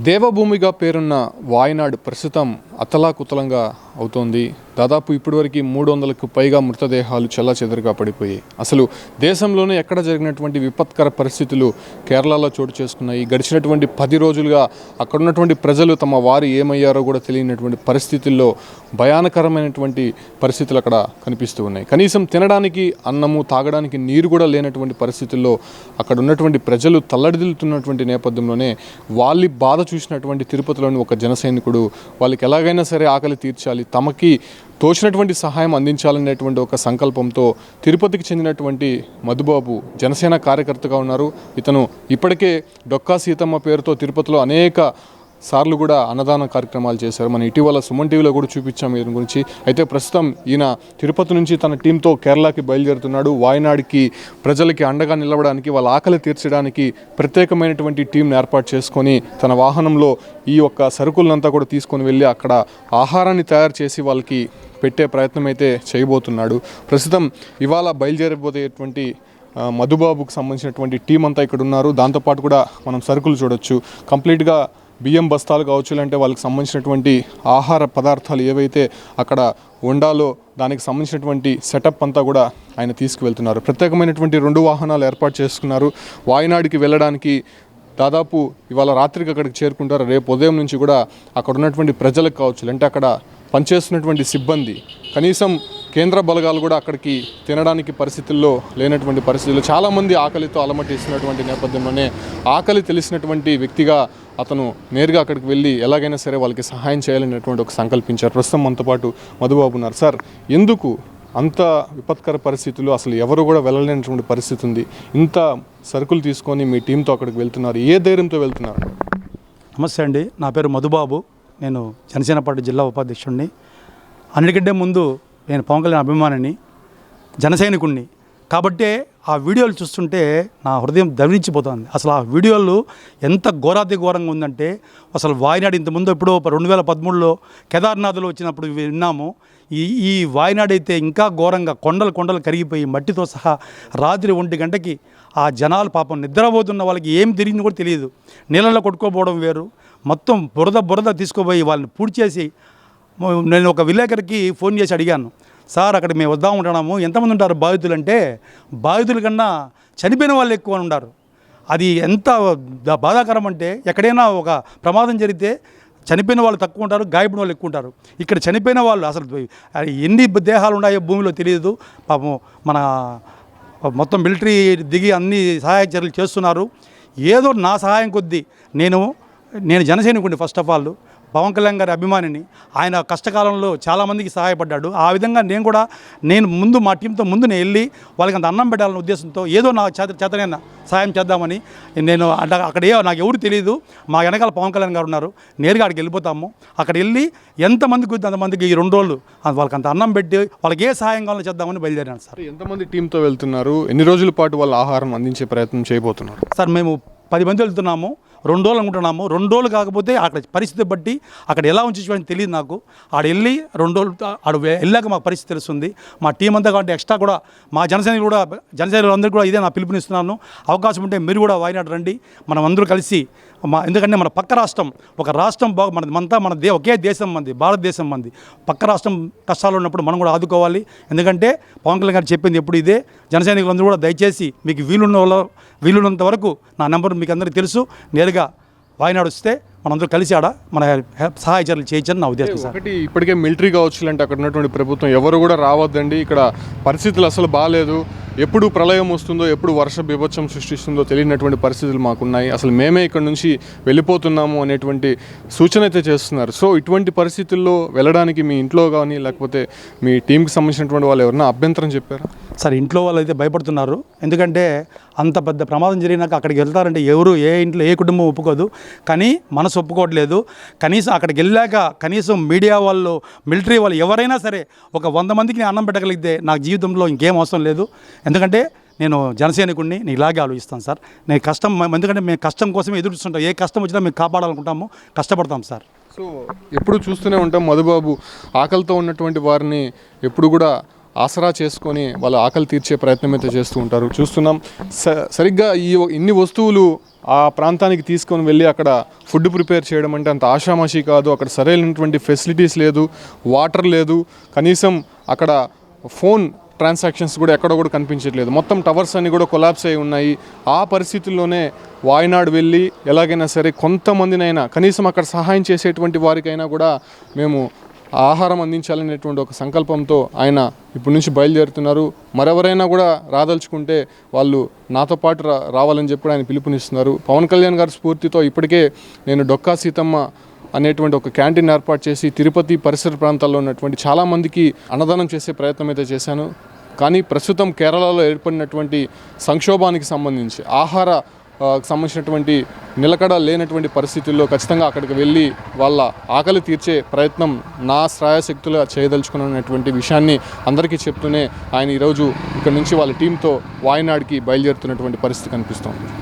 దేవభూమిగా పేరున్న వాయనాడు ప్రస్తుతం అతలాకుతలంగా అవుతోంది. దాదాపు ఇప్పటివరకు మూడు వందలకు పైగా మృతదేహాలు చెల్లాచెదరుగా పడిపోయాయి. అసలు దేశంలోనే ఎక్కడ జరిగినటువంటి విపత్కర పరిస్థితులు కేరళలో చోటు చేసుకున్నాయి. గడిచినటువంటి పది రోజులుగా అక్కడ ఉన్నటువంటి ప్రజలు తమ వారు ఏమయ్యారో కూడా తెలియనటువంటి పరిస్థితుల్లో భయానకరమైనటువంటి పరిస్థితులు అక్కడ కనిపిస్తూ ఉన్నాయి. కనీసం తినడానికి అన్నము తాగడానికి నీరు కూడా లేనటువంటి పరిస్థితుల్లో అక్కడ ఉన్నటువంటి ప్రజలు తల్లడిదిల్లుతున్నటువంటి నేపథ్యంలోనే వాళ్ళ బాధ చూసినటువంటి తిరుపతిలోని ఒక జనసైనికుడు వాళ్ళకి ఎలాగైనా సరే ఆకలి తీర్చాలి. తమకి తోచినటువంటి సహాయం అందించాలనేటువంటి ఒక సంకల్పంతో తిరుపతికి చెందినటువంటి మధుబాబు జనసేన కార్యకర్తగా ఉన్నారు. ఇతను ఇప్పటికే డొక్కా సీతమ్మ పేరుతో తిరుపతిలో అనేక సార్లు కూడా అన్నదాన కార్యక్రమాలు చేశారు. మన ఇటీవల సుమన్ టీవీలో కూడా చూపించాము ఈయన గురించి. అయితే ప్రస్తుతం ఈయన తిరుపతి నుంచి తన టీంతో కేరళకి బయలుదేరుతున్నాడు. వాయనాడికి ప్రజలకి అండగా నిలవడానికి వాళ్ళ ఆకలి తీర్చడానికి ప్రత్యేకమైనటువంటి టీంని ఏర్పాటు చేసుకొని తన వాహనంలో ఈ యొక్క సరుకులంతా కూడా తీసుకొని వెళ్ళి అక్కడ ఆహారాన్ని తయారు చేసి వాళ్ళకి పెట్టే ప్రయత్నం అయితే చేయబోతున్నాడు. ప్రస్తుతం ఇవాళ బయలుదేరబోయేటువంటి మధుబాబుకు సంబంధించినటువంటి టీం అంతా ఇక్కడ ఉన్నారు దాంతోపాటు కూడా మనం సరుకులు చూడొచ్చు. కంప్లీట్గా బియ్యం బస్తాలు కావచ్చు లేదంటే వాళ్ళకి సంబంధించినటువంటి ఆహార పదార్థాలు ఏవైతే అక్కడ ఉండాలో దానికి సంబంధించినటువంటి సెటప్ అంతా కూడా ఆయన తీసుకువెళ్తున్నారు. ప్రత్యేకమైనటువంటి రెండు వాహనాలు ఏర్పాటు చేసుకున్నారు. వాయనాడికి వెళ్ళడానికి దాదాపు ఇవాళ రాత్రికి అక్కడికి చేరుకుంటారు. రేపు ఉదయం నుంచి కూడా అక్కడ ఉన్నటువంటి ప్రజలకు కావచ్చు లేంటే అక్కడ పనిచేస్తున్నటువంటి సిబ్బంది కనీసం కేంద్ర బలగాలు కూడా అక్కడికి తినడానికి పరిస్థితుల్లో లేనటువంటి పరిస్థితుల్లో చాలామంది ఆకలితో అలమటిస్తున్నటువంటి నేపథ్యంలోనే ఆకలి తెలిసినటువంటి వ్యక్తిగా అతను నేరుగా అక్కడికి వెళ్ళి ఎలాగైనా సరే వాళ్ళకి సహాయం చేయాలనేటువంటి ఒక సంకల్పించారు. ప్రస్తుతం మనతో పాటు మధుబాబు ఉన్నారు. సార్ ఎందుకు అంత విపత్కర పరిస్థితులు అసలు ఎవరు కూడా వెళ్ళలేనటువంటి పరిస్థితి ఉంది? ఇంత సరుకులు తీసుకొని మీ టీంతో అక్కడికి వెళ్తున్నారు. ఏ ధైర్యంతో వెళ్తున్నారు? నమస్తే అండి. నా పేరు మధుబాబు. నేను జనసేన పార్టీ జిల్లా ఉపాధ్యక్షుడిని. అన్నిటికంటే ముందు నేను పవన్ కళ్యాణ్ అభిమానిని జనసైనికుణ్ణి. కాబట్టే ఆ వీడియోలు చూస్తుంటే నా హృదయం దవించిపోతుంది అసలు ఆ వీడియోలు ఎంత ఘోరాతి ఘోరంగా ఉందంటే అసలు వాయినాడు ఇంతకుముందు ఎప్పుడో రెండు వేల పదమూడులో కేదార్నాథ్లో వచ్చినప్పుడు విన్నాము. ఈ ఈ వాయినాడైతే అయితే ఇంకా ఘోరంగా కొండలు కొండలు కరిగిపోయి మట్టితో సహా రాత్రి ఒంటి గంటకి ఆ జనాలు పాపం నిద్రపోతున్న వాళ్ళకి ఏం తిరిగింది కూడా తెలియదు. నీళ్ళలో కొట్టుకోపోవడం వేరు. మొత్తం బురద బురద తీసుకుపోయి వాళ్ళని పూడ్చేసి నేను ఒక విలేకరికి ఫోన్ చేసి అడిగాను సార్ అక్కడ మేము వద్దాం ఉంటున్నాము ఎంతమంది ఉంటారు బాధితులు? అంటే బాధితుల కన్నా చనిపోయిన వాళ్ళు ఎక్కువ ఉన్నారు అది ఎంత బాధాకరం అంటే ఎక్కడైనా ఒక ప్రమాదం జరిగితే చనిపోయిన వాళ్ళు తక్కువ ఉంటారు గాయపడిన వాళ్ళు ఎక్కువ ఉంటారు. ఇక్కడ చనిపోయిన వాళ్ళు అసలు ఎన్ని దేహాలు ఉన్నాయో భూమిలో తెలియదు. పాపం మన మొత్తం మిలిటరీ దిగి అన్ని సహాయ చర్యలు చేస్తున్నారు. ఏదో నా సహాయం కొద్దీ నేను నేను జనసైనికుడిని first of all Pawan Kalyan గారి అభిమానిని ఆయన కష్టకాలంలో చాలామందికి సహాయపడ్డాడు. ఆ విధంగా నేను కూడా నేను ముందు మా టీంతో ముందు నేను వెళ్ళి వాళ్ళకి అంత అన్నం పెట్టాలనే ఉద్దేశంతో ఏదో నా చేత చేతనైనా సహాయం చేద్దామని నేను అంటే అక్కడ ఏ నాకు ఎవరు తెలియదు మా వెనకాల పవన్ కళ్యాణ్ గారు ఉన్నారు. నేరుగా అక్కడికి వెళ్ళిపోతాము. అక్కడ వెళ్ళి ఎంతమందికి అంతమందికి ఈ రెండు రోజులు వాళ్ళకి అంత అన్నం పెట్టి వాళ్ళకి ఏ సహాయం కావాలో చేద్దామని బయలుదేరాను సార్. ఎంతమంది టీంతో వెళ్తున్నారు? ఎన్ని రోజుల పాటు వాళ్ళ ఆహారం అందించే ప్రయత్నం చేయబోతున్నారు? సార్ మేము పది మంది వెళ్తున్నాము. రెండు రోజులు అనుకుంటున్నాము రెండు రోజులు కాకపోతే అక్కడ పరిస్థితి బట్టి అక్కడ ఎలా ఉంచుకోవాలని తెలియదు నాకు. ఆడ వెళ్ళి రెండు రోజులు ఆడ వెళ్ళాక మాకు పరిస్థితి తెలుస్తుంది. మా టీం అంతా కాబట్టి ఎక్స్ట్రా కూడా మా జనసేన కూడా జనసేన అందరూ కూడా ఇదే నా పిలుపునిస్తున్నాను. అవకాశం ఉంటే మీరు కూడా వాయినాడు రండి. మనం అందరూ కలిసి మా ఎందుకంటే మన పక్క రాష్ట్రం ఒక రాష్ట్రం బాగు మన మనతా మన దే ఒకే దేశం మంది భారతదేశం మంది. పక్క రాష్ట్రం కష్టాలు ఉన్నప్పుడు మనం కూడా ఆదుకోవాలి. ఎందుకంటే పవన్ కళ్యాణ్ గారు చెప్పింది ఎప్పుడు ఇదే. జనసైనికులందరూ కూడా దయచేసి మీకు వీలున్న వాళ్ళ వీలున్నంత వరకు నా నెంబర్ మీకు అందరికీ తెలుసు. నేరుగా వాయినాడు వస్తే మనందరూ కలిసి ఆడ మన సహాయ చర్యలు చేయొచ్చని నా ఉద్దేశం సార్. ఒకటి ఇప్పటికే మిలిటరీ కావచ్చు అంటే అక్కడ ఉన్నటువంటి ప్రభుత్వం ఎవరు కూడా రావద్దండి. ఇక్కడ పరిస్థితులు అసలు బాగాలేదు ఎప్పుడు ప్రళయం వస్తుందో ఎప్పుడు వర్ష బీభత్సం సృష్టిస్తుందో తెలియనటువంటి పరిస్థితులు మాకున్నాయి. అసలు మేమే ఇక్కడ నుంచి వెళ్ళిపోతున్నాము అనేటువంటి సూచన అయితే చేస్తున్నారు. సో ఇటువంటి పరిస్థితుల్లో వెళ్ళడానికి మీ ఇంట్లో కానీ లేకపోతే మీ టీంకి సంబంధించినటువంటి వాళ్ళు ఎవరైనా అభ్యంతరం చెప్పారా? సార్ ఇంట్లో వాళ్ళు అయితే భయపడుతున్నారు. ఎందుకంటే అంత పెద్ద ప్రమాదం జరిగినాక అక్కడికి వెళ్తారంటే ఎవరు ఏ ఇంట్లో ఏ కుటుంబం ఒప్పుకోదు. కానీ మనసు ఒప్పుకోవట్లేదు. కనీసం అక్కడికి వెళ్ళాక కనీసం మీడియా వాళ్ళు మిలిటరీ వాళ్ళు ఎవరైనా సరే ఒక వంద మందికి అన్నం పెట్టగలిగితే నాకు జీవితంలో ఇంకేం అవసరం లేదు. ఎందుకంటే నేను జనసైనికుడిని నేను ఇలాగే ఆలోచిస్తాను సార్. నేను కష్టం ఎందుకంటే మేము కష్టం కోసం ఎదురు చూస్తుంటాం. ఏ కష్టం వచ్చినా మేము కాపాడాలనుకుంటాము కష్టపడతాం సార్. సో ఎప్పుడు చూస్తూనే ఉంటాం మధుబాబు. ఆకలితో ఉన్నటువంటి వారిని ఎప్పుడు కూడా ఆసరా చేసుకొని వాళ్ళ ఆకలి తీర్చే ప్రయత్నం అయితే చేస్తూ ఉంటారు. చూస్తున్నాం స- సరిగ్గా ఈ ఇన్ని వస్తువులు ఆ ప్రాంతానికి తీసుకొని వెళ్ళి అక్కడ ఫుడ్ ప్రిపేర్ చేయడం అంటే అంత ఆషామాషి కాదు. అక్కడ సరైనటువంటి ఫెసిలిటీస్ లేదు వాటర్ లేదు. కనీసం అక్కడ ఫోన్ ట్రాన్సాక్షన్స్ కూడా ఎక్కడ కూడా కనిపించట్లేదు. మొత్తం టవర్స్ అన్నీ కూడా కొలాప్స్ అయి ఉన్నాయి. ఆ పరిస్థితుల్లోనే వాయనాడు వెళ్ళి ఎలాగైనా సరే కొంతమందినైనా కనీసం అక్కడ సహాయం చేసేటువంటి వారికైనా కూడా మేము ఆహారం అందించాలనేటువంటి ఒక సంకల్పంతో ఆయన ఇప్పటి నుంచి బయలుదేరుతున్నారు. మరెవరైనా కూడా రాదలుచుకుంటే వాళ్ళు నాతో పాటు రా రావాలని చెప్పి ఆయన పిలుపునిస్తున్నారు. పవన్ కళ్యాణ్ గారి స్ఫూర్తితో ఇప్పటికే నేను డొక్కా సీతమ్మ అనేటువంటి ఒక క్యాంటీన్ ఏర్పాటు చేసి తిరుపతి పరిసర ప్రాంతాల్లో ఉన్నటువంటి చాలామందికి అన్నదానం చేసే ప్రయత్నం అయితే చేశాను. కానీ ప్రస్తుతం కేరళలో ఏర్పడినటువంటి సంక్షోభానికి సంబంధించి ఆహార సంబంధించినటువంటి నిలకడ లేనటువంటి పరిస్థితుల్లో ఖచ్చితంగా అక్కడికి వెళ్ళి వాళ్ళ ఆకలి తీర్చే ప్రయత్నం నా శ్రాయశక్తులుగా చేయదలుచుకున్నటువంటి విషయాన్ని అందరికీ చెప్తూనే ఆయన ఈరోజు ఇక్కడ నుంచి వాళ్ళ టీంతో వాయనాడికి బయలుదేరుతున్నటువంటి పరిస్థితి కనిపిస్తోంది.